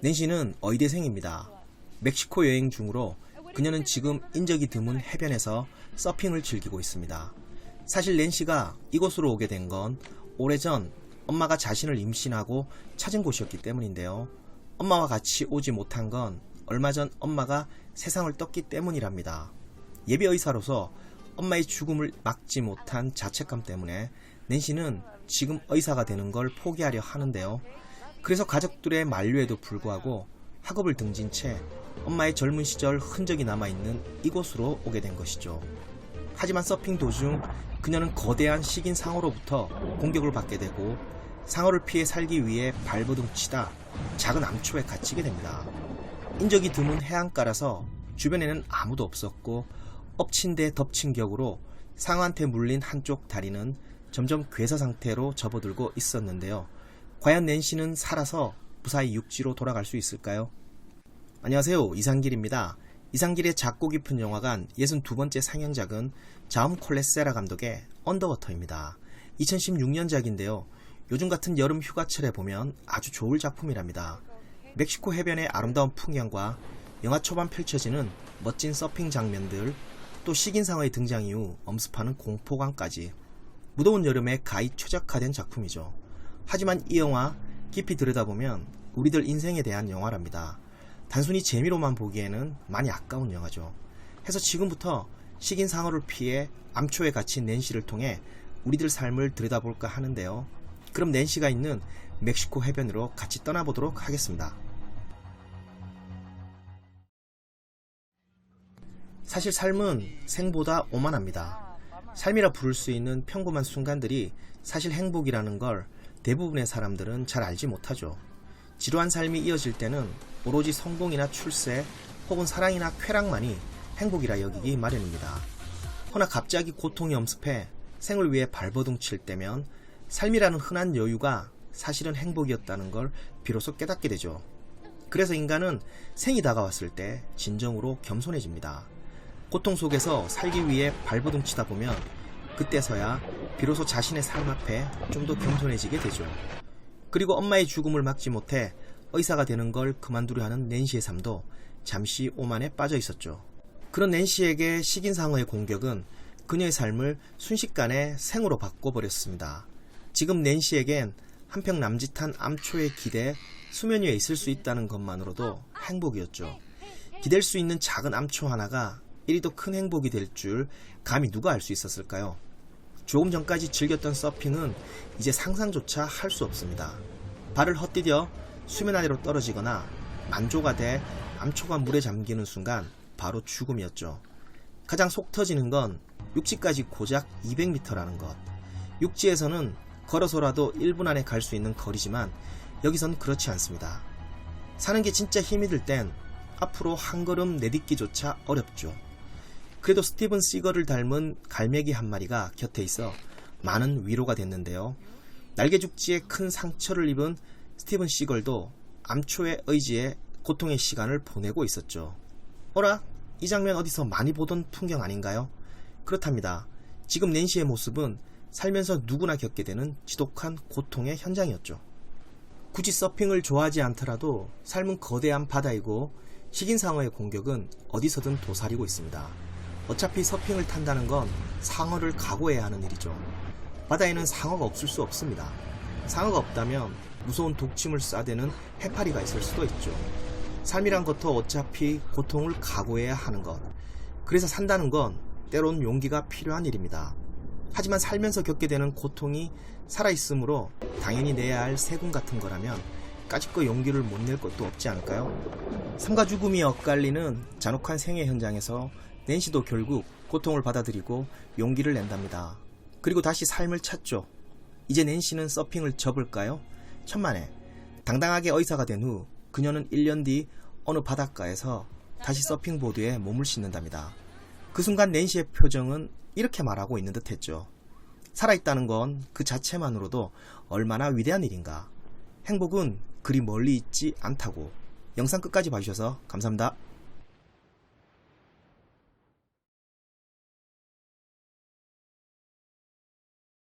낸시는 의대생입니다. 멕시코 여행 중으로 그녀는 지금 인적이 드문 해변에서 서핑을 즐기고 있습니다. 사실 낸시가 이곳으로 오게 된 건 오래전 엄마가 자신을 임신하고 찾은 곳이었기 때문인데요. 엄마와 같이 오지 못한 건 얼마 전 엄마가 세상을 떴기 때문이랍니다. 예비 의사로서 엄마의 죽음을 막지 못한 자책감 때문에 낸시는 지금 의사가 되는 걸 포기하려 하는데요. 그래서 가족들의 만류에도 불구하고 학업을 등진 채 엄마의 젊은 시절 흔적이 남아있는 이곳으로 오게 된 것이죠. 하지만 서핑 도중 그녀는 거대한 식인 상어로부터 공격을 받게 되고 상어를 피해 살기 위해 발버둥 치다 작은 암초에 갇히게 됩니다. 인적이 드문 해안가라서 주변에는 아무도 없었고 엎친 데 덮친 격으로 상어한테 물린 한쪽 다리는 점점 괴사 상태로 접어들고 있었는데요. 과연 낸시는 살아서 무사히 육지로 돌아갈 수 있을까요? 안녕하세요. 이상길입니다. 이상길의 작고 깊은 영화관 62번째 상영작은 자움 콜레세라 감독의 언더워터입니다. 2016년작인데요. 요즘 같은 여름 휴가철에 보면 아주 좋을 작품이랍니다. 멕시코 해변의 아름다운 풍경과 영화 초반 펼쳐지는 멋진 서핑 장면들, 또 식인상어의 등장 이후 엄습하는 공포감까지 무더운 여름에 가히 최적화된 작품이죠. 하지만 이 영화 깊이 들여다보면 우리들 인생에 대한 영화랍니다. 단순히 재미로만 보기에는 많이 아까운 영화죠. 해서 지금부터 식인 상어를 피해 암초에 갇힌 낸시를 통해 우리들 삶을 들여다볼까 하는데요. 그럼 낸시가 있는 멕시코 해변으로 같이 떠나보도록 하겠습니다. 사실 삶은 생보다 오만합니다. 삶이라 부를 수 있는 평범한 순간들이 사실 행복이라는 걸 대부분의 사람들은 잘 알지 못하죠. 지루한 삶이 이어질 때는 오로지 성공이나 출세 혹은 사랑이나 쾌락만이 행복이라 여기기 마련입니다. 허나 갑자기 고통이 엄습해 생을 위해 발버둥 칠 때면 삶이라는 흔한 여유가 사실은 행복이었다는 걸 비로소 깨닫게 되죠. 그래서 인간은 생이 다가왔을 때 진정으로 겸손해집니다. 고통 속에서 살기 위해 발버둥 치다 보면 그때서야 비로소 자신의 삶 앞에 좀 더 겸손해지게 되죠. 그리고 엄마의 죽음을 막지 못해 의사가 되는 걸 그만두려 하는 낸시의 삶도 잠시 오만에 빠져 있었죠. 그런 낸시에게 식인상어의 공격은 그녀의 삶을 순식간에 생으로 바꿔버렸습니다. 지금 낸시에겐 한평 남짓한 암초의 기대 수면 위에 있을 수 있다는 것만으로도 행복이었죠. 기댈 수 있는 작은 암초 하나가 이리도 큰 행복이 될 줄 감히 누가 알 수 있었을까요? 조금 전까지 즐겼던 서핑은 이제 상상조차 할 수 없습니다. 발을 헛디뎌 수면 아래로 떨어지거나 만조가 돼 암초가 물에 잠기는 순간 바로 죽음이었죠. 가장 속 터지는 건 육지까지 고작 200m라는 것. 육지에서는 걸어서라도 1분 안에 갈 수 있는 거리지만 여기선 그렇지 않습니다. 사는 게 진짜 힘이 들 땐 앞으로 한 걸음 내딛기조차 어렵죠. 그래도 스티븐 시거를 닮은 갈매기 한 마리가 곁에 있어 많은 위로가 됐는데요. 날개 죽지에 큰 상처를 입은 스티븐 시걸도 암초의 의지에 고통의 시간을 보내고 있었죠. 어라? 이 장면 어디서 많이 보던 풍경 아닌가요? 그렇답니다. 지금 낸시의 모습은 살면서 누구나 겪게 되는 지독한 고통의 현장이었죠. 굳이 서핑을 좋아하지 않더라도 삶은 거대한 바다이고 식인상어의 공격은 어디서든 도사리고 있습니다. 어차피 서핑을 탄다는 건 상어를 각오해야 하는 일이죠. 바다에는 상어가 없을 수 없습니다. 상어가 없다면 무서운 독침을 싸대는 해파리가 있을 수도 있죠. 삶이란 것도 어차피 고통을 각오해야 하는 것. 그래서 산다는 건 때론 용기가 필요한 일입니다. 하지만 살면서 겪게 되는 고통이 살아있으므로 당연히 내야 할 세금 같은 거라면 까짓거 용기를 못 낼 것도 없지 않을까요? 삶과 죽음이 엇갈리는 잔혹한 생애 현장에서 낸시도 결국 고통을 받아들이고 용기를 낸답니다. 그리고 다시 삶을 찾죠. 이제 낸시는 서핑을 접을까요? 천만에 당당하게 의사가 된 후 그녀는 1년 뒤 어느 바닷가에서 다시 서핑보드에 몸을 싣는답니다. 그 순간 낸시의 표정은 이렇게 말하고 있는 듯 했죠. 살아있다는 건 그 자체만으로도 얼마나 위대한 일인가. 행복은 그리 멀리 있지 않다고. 영상 끝까지 봐주셔서 감사합니다.